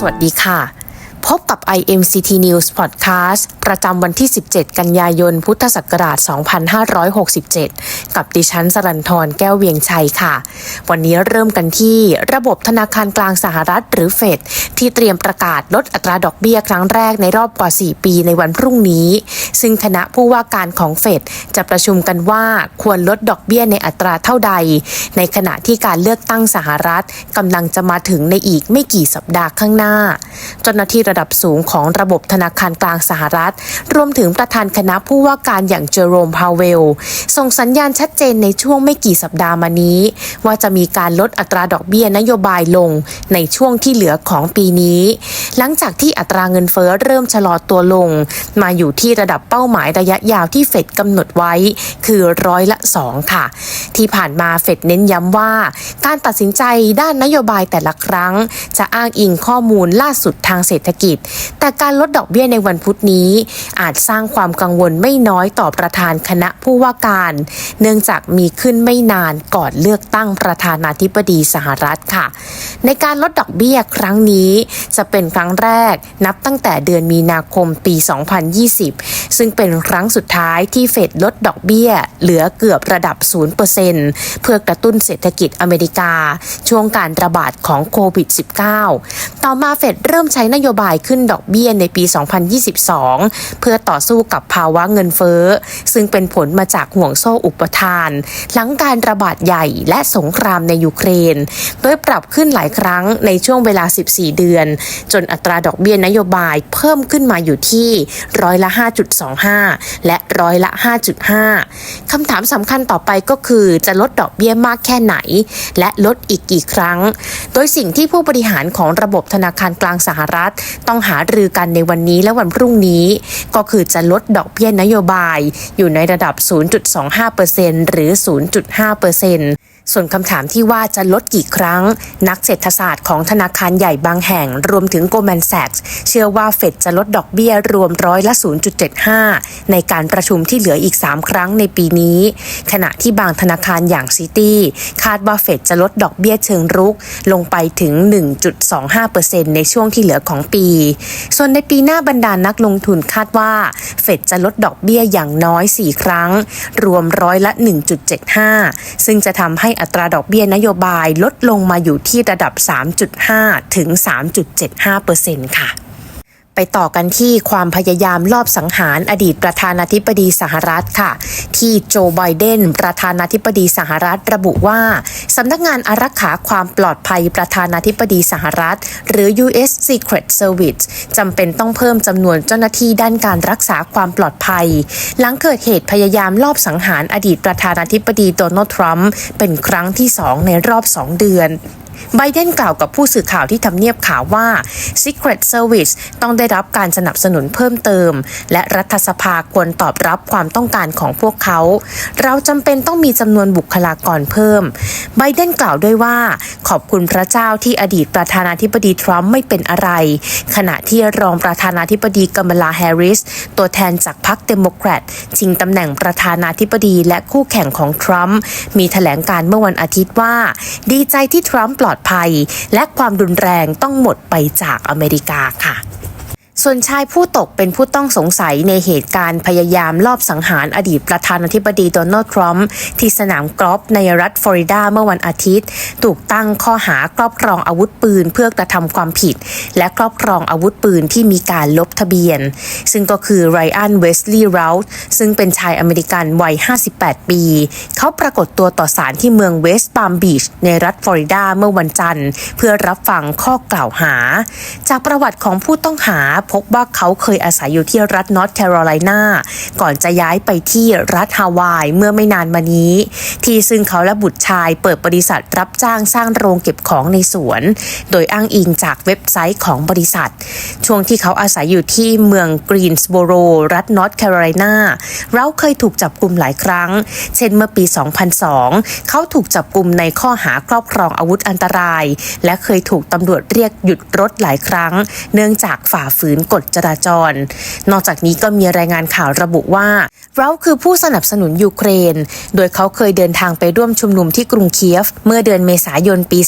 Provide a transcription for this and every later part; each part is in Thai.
สวัสดีค่ะ พบกับ IMCT News Podcast ประจำวันที่ 17 กันยายน พุทธศักราช 2567 กับดิฉันสรันทรแก้วเวียงชัยค่ะ วันนี้เริ่มกันที่ระบบธนาคารกลางสหรัฐหรือเฟด ที่เตรียมประกาศลดอัตราดอกเบี้ยครั้งแรกในรอบกว่า 4 ปีในวันพรุ่งนี้ ซึ่งคณะผู้ว่าการของเฟดจะประชุมกันว่าควรลดดอกเบี้ยในอัตราเท่าใด ในขณะที่การเลือกตั้งสหรัฐกำลังจะมาถึงในอีกไม่กี่สัปดาห์ข้างหน้า เจ้าหน้าที่ระดับสูงของระบบธนาคารกลางสหรัฐ รวมถึงประธานคณะผู้ว่าการอย่างเจอโรมพาวเวล ส่งสัญญาณชัดเจนในช่วงไม่กี่สัปดาห์มานี้ ว่าจะมีการลดอัตราดอกเบี้ยนโยบายลงในช่วงที่เหลือของปีนี้ หลังจากที่อัตราเงินเฟ้อเริ่มชะลอตัวลง มาอยู่ที่ระดับเป้าหมายระยะยาวที่เฟดกำหนดไว้ คือร้อยละ2ค่ะ ที่ผ่านมาเฟดเน้นย้ำว่า การตัดสินใจด้านนโยบายแต่ละครั้ง จะอ้างอิงข้อมูลล่าสุดทางเศรษฐกิจ แต่การลดดอกเบี้ยในวันพุธนี้ อาจสร้างความกังวลไม่น้อยต่อประธานคณะผู้ว่าการ เนื่องจากมีขึ้นไม่นานก่อนเลือกตั้งประธานาธิบดีสหรัฐค่ะ ในการลดดอกเบี้ยครั้งนี้จะเป็นครั้งแรกนับตั้งแต่เดือนมีนาคมปี 2020 ซึ่งเป็นครั้งสุดท้ายที่เฟดลดดอกเบี้ย เหลือเกือบระดับ 0%เพื่อกระตุ้นเศรษฐกิจอเมริกา ช่วงการระบาดของโควิด -19 ต่อมาเฟดเริ่มใช้นโยบายขึ้นดอกเบี้ยในปี 2022 เพื่อต่อสู้กับภาวะเงินเฟ้อ ซึ่งเป็นผลมาจากห่วงโซ่อุปทาน หลังการระบาดใหญ่และสงครามในยูเครน โดยปรับขึ้นหลายครั้งในช่วงเวลา 14 เดือนจนอัตราดอกเบี้ยนโยบายเพิ่มขึ้นมาอยู่ที่ร้อยละ 5.25 และร้อยละ 5.5 คำถามสำคัญต่อไปก็คือจะลดดอกเบี้ยมากแค่ไหน และลดอีกกี่ครั้ง โดยสิ่งที่ผู้บริหารของระบบธนาคารกลางสหรัฐ ต้องหารือกันในวันนี้และวันพรุ่งนี้ ก็คือจะลดดอกเบี้ยนโยบาย อยู่ในระดับ 0.25%หรือ 0.5% ส่วนคำถามที่ว่าจะลดกี่ครั้ง นักเศรษฐศาสตร์ของธนาคารใหญ่บางแห่ง รวมถึง Goldman Sachs เชื่อว่าเฟดจะลดดอกเบี้ยรวมร้อยละ 0.75 ในการประชุมที่เหลืออีก 3 ครั้งในปีนี้ ขณะที่บางธนาคารอย่างซิตี้คาดว่าเฟดจะลดดอกเบี้ยเชิงรุก ลงไปถึง 1.25%ในช่วงที่เหลือของปี ส่วนในปีหน้าบรรดานักลงทุนคาดว่าเฟดจะลดดอกเบี้ยอย่างน้อย 4 ครั้ง รวมร้อยละ 1.75 ซึ่งจะทำให้อัตราดอกเบี้ยนโยบายลดลงมาอยู่ที่ระดับ 3.5 ถึง 3.75%ค่ะ ไปต่อกันที่ความพยายามลอบสังหารอดีตประธานาธิบดีสหรัฐค่ะ ที่โจไบเดนประธานาธิบดีสหรัฐระบุว่า สำนักงานอารักขาความปลอดภัยประธานาธิบดีสหรัฐ หรือ U.S. Secret Service จำเป็นต้องเพิ่มจำนวนเจ้าหน้าที่ด้านการรักษาความปลอดภัย หลังเกิดเหตุพยายามลอบสังหารอดีตประธานาธิบดีโดนัลด์ทรัมป์เป็นครั้งที่สองในรอบสองเดือน ไบเดนกล่าวกับผู้สื่อข่าวที่ทำเนียบข่าวว่า Secret Service ต้องได้รับการสนับสนุนเพิ่มเติม และรัฐสภาควรตอบรับความต้องการของพวกเขา เราจำเป็นต้องมีจำนวนบุคลากรเพิ่ม ไบเดนกล่าวด้วยว่า ขอบคุณพระเจ้าที่อดีตประธานาธิบดีทรัมป์ไม่เป็นอะไร ขณะที่รองประธานาธิบดีกัมลาแฮร์ริส ตัวแทนจากพรรคเดโมแครตชิงตำแหน่งประธานาธิบดีและคู่แข่งของทรัมป์มีแถลงการเมื่อวันอาทิตย์ว่า ดีใจที่ทรัมป์ปลอดภัย และความรุนแรงต้องหมดไปจากอเมริกาค่ะ ส่วนชายผู้ตกเป็นผู้ต้องสงสัยในเหตุการณ์พยายามลอบสังหารอดีตประธานาธิบดีโดนัลด์ทรัมป์ที่สนามกอล์ฟในรัฐฟลอริดาเมื่อวันอาทิตย์ ถูกตั้งข้อหาครอบครองอาวุธปืนเพื่อกระทำความผิด และครอบครองอาวุธปืนที่มีการลบทะเบียน ซึ่งก็คือไรอันเวสลีย์ราท์ซึ่งเป็นชายอเมริกันวัย 58 ปี เขาปรากฏตัวต่อศาลที่เมืองเวสต์ปามบีชในรัฐฟลอริดาเมื่อวันจันทร์ เพื่อรับฟังข้อกล่าวหา จากประวัติของผู้ต้องหาพบว่าเขาเคยอาศัยอยู่ที่รัฐนอร์ทแคโรไลนาก่อนจะย้ายไปที่รัฐฮาวายเมื่อไม่นานมานี้ ที่ซึ่งเขาและบุตรชายเปิดบริษัทรับจ้างสร้างโรงเก็บของในสวน โดยอ้างอิงจากเว็บไซต์ของบริษัท ช่วงที่เขาอาศัยอยู่ที่เมืองกรีนสโบโรรัฐนอร์ทแคโรไลนาเราเคยถูกจับกลุ่มหลายครั้ง เช่นเมื่อปี 2002 เขาถูกจับกลุ่มในข้อหาครอบครองอาวุธอันตราย และเคยถูกตำรวจเรียกหยุดรถหลายครั้ง เนื่องจากฝ่าฝืนนกฎจราจร นอกจากนี้ก็มีรายงานข่าวระบุว่า เราคือผู้สนับสนุนยูเครน โดยเขาเคยเดินทางไปร่วมชุมนุมที่กรุงเคียฟ เมื่อเดือนเมษายนปี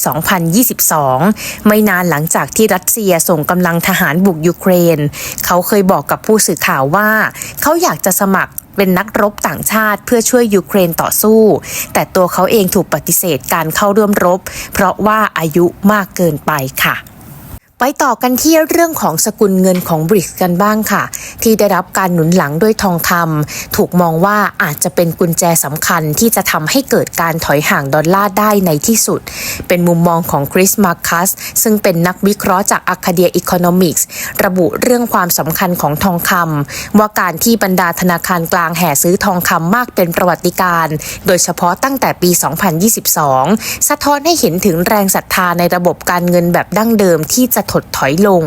2022 ไม่นานหลังจากที่รัสเซียส่งกำลังทหารบุกยูเครน เขาเคยบอกกับผู้สื่อข่าวว่า เขาอยากจะสมัครเป็นนักรบต่างชาติเพื่อช่วยยูเครนต่อสู้ แต่ตัวเขาเองถูกปฏิเสธการเข้าร่วมรบ เพราะว่าอายุมากเกินไปค่ะ ไปต่อกันที่เรื่องของสกุลเงินของบริกกันบ้างค่ะ ที่ได้รับการหนุนหลังด้วยทองคำถูกมองว่าอาจจะเป็นกุญแจสำคัญที่จะทำให้เกิดการถอยห่างดอลลาร์ได้ในที่สุด เป็นมุมมองของคริสมาร์คัสซึ่งเป็นนักวิเคราะห์จาก Arcadia Economics ระบุเรื่องความสำคัญของทองคำว่าการที่บรรดาธนาคารกลางแห่ซื้อทองคำมากเป็นประวัติการณ์โดยเฉพาะตั้งแต่ปี 2022 สะท้อนให้เห็นถึงแรงศรัทธาในระบบการเงินแบบดั้งเดิมที่จะถดถอยลง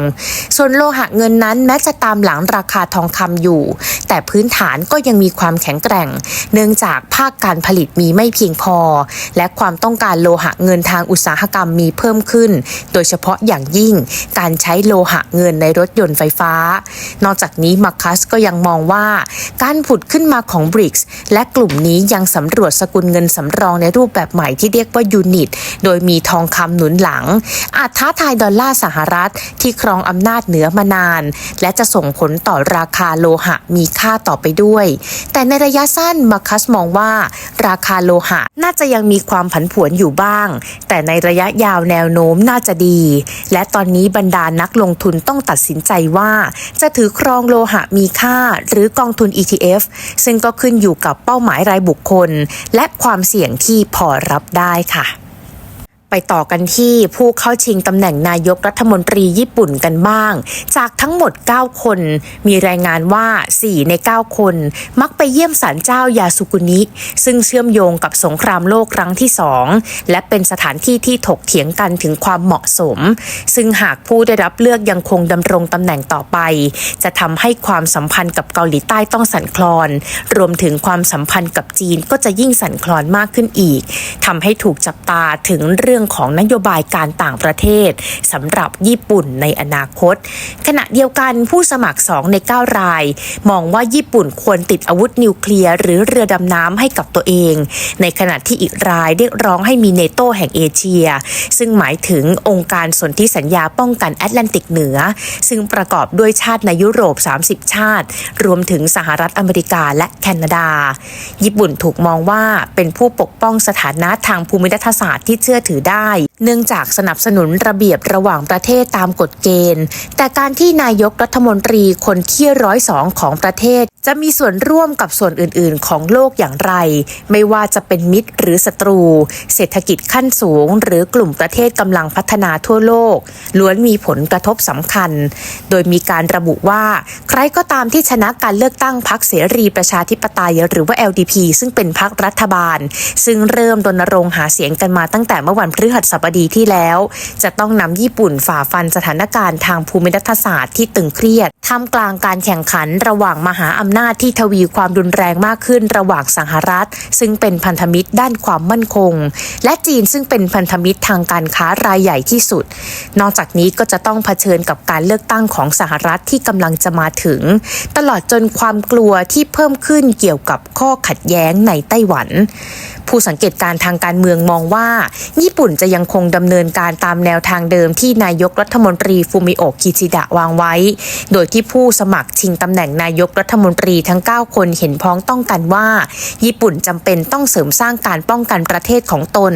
ส่วนโลหะเงินนั้นแม้จะตามหลังราคาทองคำอยู่ แต่พื้นฐานก็ยังมีความแข็งแกร่ง เนื่องจากภาคการผลิตมีไม่เพียงพอ และความต้องการโลหะเงินทางอุตสาหกรรมมีเพิ่มขึ้น โดยเฉพาะอย่างยิ่งการใช้โลหะเงินในรถยนต์ไฟฟ้า นอกจากนี้มาร์คัสก็ยังมองว่า การผุดขึ้นมาของ BRICS และกลุ่มนี้ยังสำรวจสกุลเงินสำรองในรูปแบบใหม่ที่เรียกว่ายูนิต โดยมีทองคำหนุนหลัง อาจท้าทายดอลลาร์สหรัฐที่ครองอำนาจเหนือมานาน และจะส่งผลต่อราคาโลหะมีค่าต่อไปด้วย แต่ในระยะสั้นมาร์คัสมองว่า ราคาโลหะน่าจะยังมีความผันผวนอยู่บ้าง แต่ในระยะยาวแนวโน้มน่าจะดี และตอนนี้บรรดานักลงทุนต้องตัดสินใจว่า จะถือครองโลหะมีค่า หรือกองทุน ETF ซึ่งก็ขึ้นอยู่กับเป้าหมายรายบุคคล และความเสี่ยงที่พอรับได้ค่ะ ไปต่อกันที่ผู้เข้าชิงตำแหน่งนายกรัฐมนตรีญี่ปุ่นกันบ้าง จากทั้งหมด 9 คน มีรายงานว่า 4 ใน 9 คน มักไปเยี่ยมศาลเจ้ายาสุกุนิ ซึ่งเชื่อมโยงกับสงครามโลกครั้งที่ 2 และเป็นสถานที่ที่ถกเถียงกันถึงความเหมาะสม ซึ่งหากผู้ได้รับเลือกยังคงดำรงตำแหน่งต่อไป จะทำให้ความสัมพันธ์กับเกาหลีใต้ต้องสั่นคลอน รวมถึงความสัมพันธ์กับจีนก็จะยิ่งสั่นคลอนมากขึ้นอีกทำให้ถูกจับตาถึงเรื่องของนโยบายการต่างประเทศสำหรับญี่ปุ่นในอนาคต ขณะเดียวกันผู้สมัคร 2 ใน 9 ราย มองว่าญี่ปุ่นควรติดอาวุธนิวเคลียร์หรือเรือดำน้ำให้กับตัวเอง ในขณะที่อีกรายเรียกร้องให้มีเนโตแห่งเอเชีย ซึ่งหมายถึงองค์การสนธิสัญญาป้องกันแอตแลนติกเหนือ ซึ่งประกอบด้วยชาติในยุโรป 30 ชาติ รวมถึงสหรัฐอเมริกาและแคนาดา ญี่ปุ่นถูกมองว่าเป็นผู้ปกป้องสถานะทางภูมิรัฐศาสตร์ที่เชื่อถือได้เนื่องจากสนับสนุนระเบียบระหว่างประเทศตามกฎเกณฑ์ แต่การที่นายกรัฐมนตรีคนที่ร้อยสองของประเทศ จะมีส่วนร่วมกับส่วนอื่น ๆ ของโลกอย่างไร ไม่ว่าจะเป็นมิตรหรือศัตรู เศรษฐกิจขั้นสูง หรือกลุ่มประเทศกำลังพัฒนาทั่วโลก ล้วนมีผลกระทบสำคัญ โดยมีการระบุว่า ใครก็ตามที่ชนะการเลือกตั้งพรรคเสรีประชาธิปไตยหรือว่า LDP ซึ่งเป็นพรรครัฐบาล ซึ่งเริ่มรณรงค์หาเสียงกันมาตั้งแต่เมื่อวันพฤหัสบดีที่แล้ว จะต้องนำญี่ปุ่นฝ่าฟันสถานการณ์ทางภูมิรัฐศาสตร์ที่ตึงเครียดท่ามกลางการแข่งขันระหว่างมหาอำนาจที่ทวีความรุนแรงมากขึ้นระหว่างสหรัฐ ซึ่งเป็นพันธมิตรด้านความมั่นคง และจีนซึ่งเป็นพันธมิตรทางการค้ารายใหญ่ที่สุด นอกจากนี้ก็จะต้องเผชิญกับการเลือกตั้งของสหรัฐที่กำลังจะมาถึง ตลอดจนความกลัวที่เพิ่มขึ้นเกี่ยวกับข้อขัดแย้งในไต้หวัน ผู้สังเกตการทางการเมืองมองว่า ญี่ปุ่นจะยังคงดำเนินการตามแนวทางเดิมที่นายกรัฐมนตรีฟูมิโอะกิชิดะวางไว้ โดยที่ผู้สมัครชิงตำแหน่งนายกรัฐมนตรีทั้ง 9 คนเห็นพ้องต้องกันว่า ญี่ปุ่นจำเป็นต้องเสริมสร้างการป้องกันประเทศของตน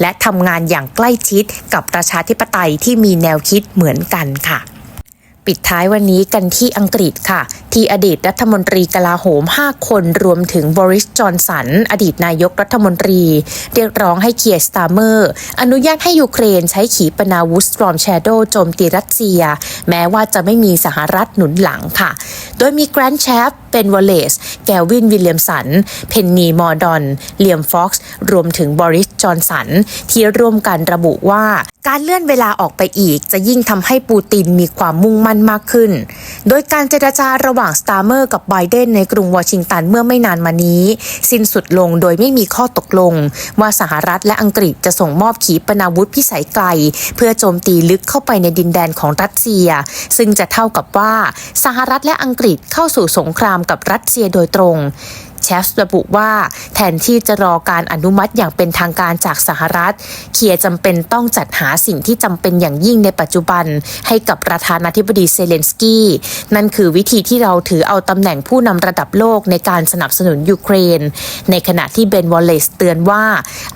และทำงานอย่างใกล้ชิดกับประชาธิปไตยที่มีแนวคิดเหมือนกันค่ะ ปิดท้ายวันนี้กันที่อังกฤษค่ะ ที่อดีตรัฐมนตรีกลาโหม 5 คนรวมถึงบริสจอนสัน อดีตนายกรัฐมนตรี เรียกร้องให้เคียร์สตาร์เมอร์ อนุญาตให้ยูเครนใช้ขีปนาวุธสตรอมแชโดโจมตีรัสเซีย แม้ว่าจะไม่มีสหรัฐหนุนหลังค่ะ โดยมีแกรนด์แชฟเป็นวอลเลสแกวินวิลเลียมสัน เพนนีมอร์ดอนเลียมฟ็อกซ์รวมถึงบริสจอนสัน ที่ร่วมกันระบุว่า การเลื่อนเวลาออกไปอีกจะยิ่งทำให้ปูตินมีความมุ่งมั่นนมากขึ้น โดยการเจรจาระหว่างสตาร์เมอร์กับไบเดนในกรุงวอชิงตันเมื่อไม่นานมานี้ สิ้นสุดลงโดยไม่มีข้อตกลง ว่าสหรัฐและอังกฤษจะส่งมอบขีปนาวุธพิสัยไกล เพื่อโจมตีลึกเข้าไปในดินแดนของรัสเซีย ซึ่งจะเท่ากับว่าสหรัฐและอังกฤษเข้าสู่สงครามกับรัสเซียโดยตรง เชฟระบุว่า แทนที่จะรอการอนุมัติอย่างเป็นทางการจากสหรัฐ เคียจำเป็นต้องจัดหาสิ่งที่จำเป็นอย่างยิ่งในปัจจุบัน ให้กับประธานาธิบดีเซเลนสกี้ นั่นคือวิธีที่เราถือเอาตำแหน่งผู้นำระดับโลกในการสนับสนุนยูเครน ในขณะที่เบนวอลเลสเตือนว่า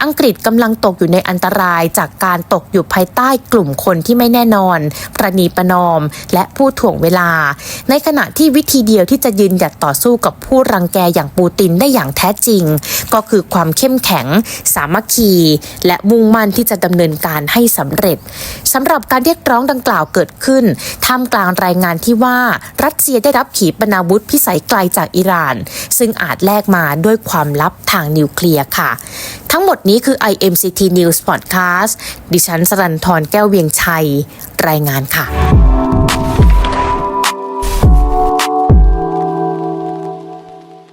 อังกฤษกำลังตกอยู่ในอันตรายจากการตกอยู่ภายใต้กลุ่มคนที่ไม่แน่นอน ประนีประนอม และผู้ถ่วงเวลา ในขณะที่วิธีเดียวที่จะยืนหยัดต่อสู้กับผู้รังแกอย่างปูติตินได้อย่างแท้จริง ก็คือความเข้มแข็ง สามัคคี และมุ่งมั่นที่จะดำเนินการให้สำเร็จสำหรับการเรียกร้องดังกล่าวเกิดขึ้นท่ามกลางรายงานที่ว่ารัสเซียได้รับขีปนาวุธพิสัยไกลจากอิหร่าน ซึ่งอาจแลกมาด้วยความลับทางนิวเคลียร์ค่ะ ทั้งหมดนี้คือ IMCT News Podcast ดิฉันสรันทรแก้วเวียงชัย รายงานค่ะ